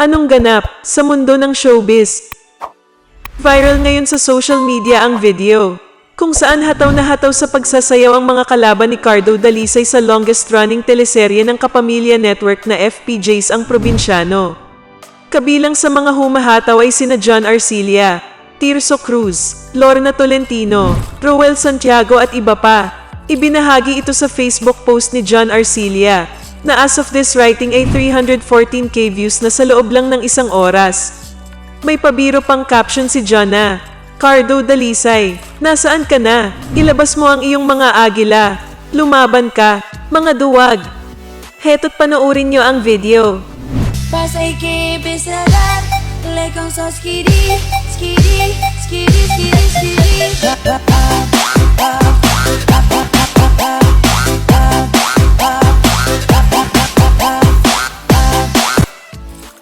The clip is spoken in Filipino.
Anong ganap sa mundo ng showbiz? Viral ngayon sa social media ang video kung saan hataw na hataw sa pagsasayaw ang mga kalaban ni Cardo Dalisay sa longest-running teleserye ng Kapamilya Network na FPJs ang probinsyano. Kabilang sa mga humahataw ay sina John Arcilia, Tirso Cruz, Lorna Tolentino, Roel Santiago at iba pa. Ibinahagi ito sa Facebook post ni John Arcilia na as of this writing ay 314k views na sa loob lang ng isang oras. May pabiro pang caption si John na, Cardo Dalisay, nasaan ka na? Ilabas mo ang iyong mga agila. Lumaban ka, mga duwag. Heto't panoorin nyo ang video. Pasa hay que empezar Le con so skiri, skiri, skiri, skiri, skiri